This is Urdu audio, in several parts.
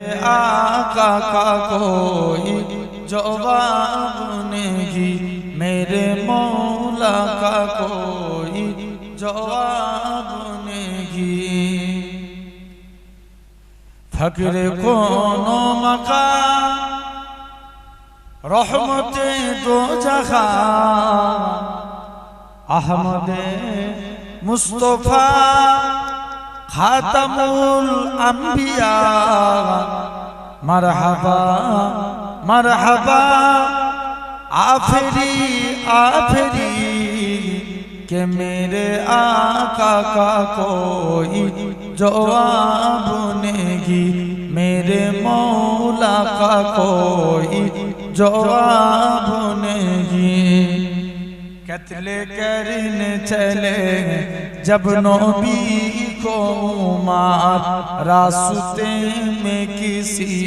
آقا کا کوئی جواب نہیں، میرے مولا کا کوئی جواب نہیں۔ فقر کونو مقام رحمت دو جہاں احمد مصطفیٰ খাতামুল আম্বিয়া, মারহাবা মারহাবা, আফেরি আফেরি, কে মেরে আকা কা কোই জবাব নেগি, মেরে মৌলা কা কোই জবাব নেগি। কতলে করনে চলে জব নবী کو مار، راستے میں کسی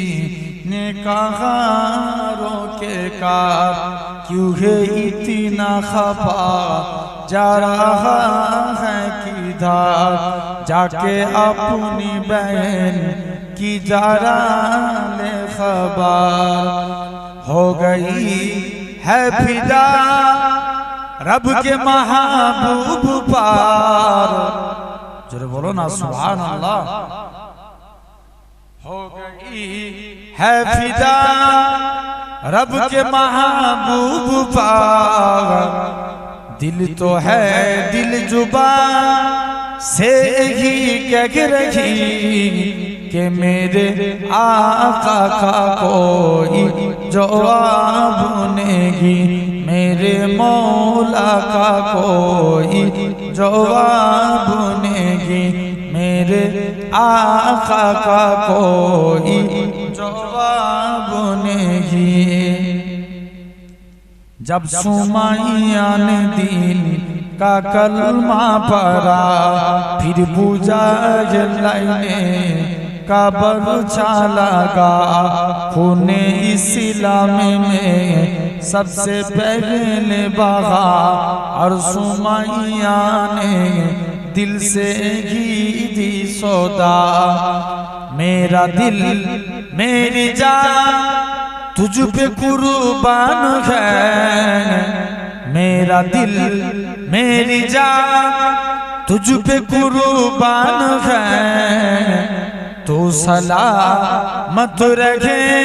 نے کہا روکے کار، کیوں ہے اتنا خفا؟ جا رہا ہے کدھر جا کے اپنی بہن کی جارا لے خبر ہو گئی ہے فدا۔ رب کے محبوب پار جرے بولو نا، سبحان اللہ۔ ہو گئی ہے فدا، رب کے محبوب پار دل تو ہے دل جبان سے ہی کہہ رہی کہ میرے آقا کا کوئی جواب نہیں۔ میرے مولا کا کوئی جواب نہیں میرے آقا کا کوئی جواب نہیں۔ جب سمائیان دین کا کلمہ پڑا پھر بوجھا جلائنے کا برچا لگا۔ خون اسلام میں سب سے پہلے بغا اور سمائیہ نے دل سے گھی دی سودا۔ میرا دل، میری جان، تجھ پہ قربان ہے۔ میرا دل، میری جان، تجھ پہ قربان ہے۔ تو سلامت رکھے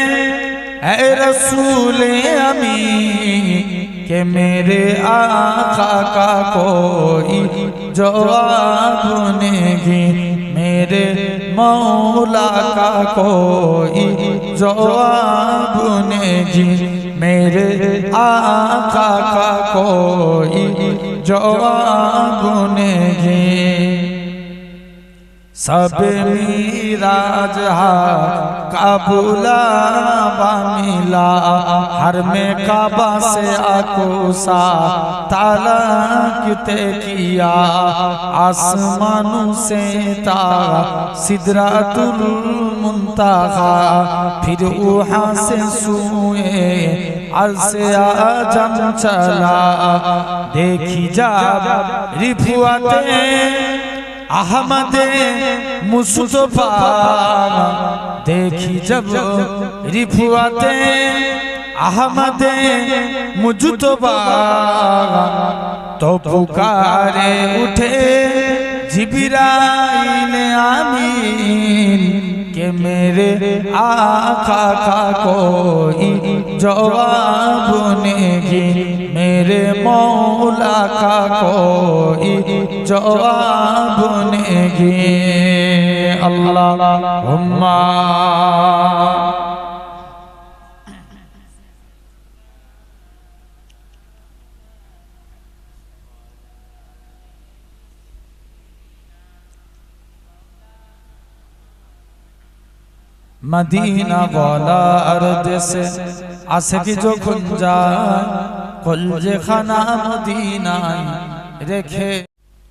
اے رسول امین۔ کہ میرے آقا کا کوئی جواب نہیں میرے مولا کا کوئی جواب نہیں میرے آقا کا کوئی جواب نہیں سب میراج کا بلا ملا ہر میں کعبہ سے اکوسا تالک کیا آسمانوں سے تا۔ سدرات المنتہا پھر وہاں سے سوئے عرض آجم چلا۔ دیکھی جا رفواتیں আহমদ মুস্তফা দেখি জব রিফুয়াতে, আহমদ মুজতবা তো পুকারে উঠে জিবিরাইল আমিন কে মেরে আখা কা কোই জবাব জবাব নেহি আল্লাহুম্মা মদিনা বলা দেশে আসে কি যখন যায় কলজে খানা মদিনায় রেখে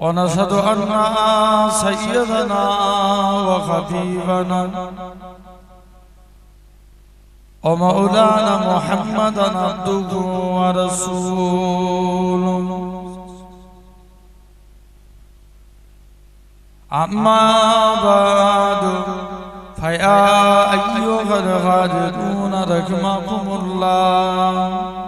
ونشهد أن سيدنا وخبيبنا ومولانا محمدا عبده ورسوله. أما بعد فيا أيها الغادرون رحمكم الله.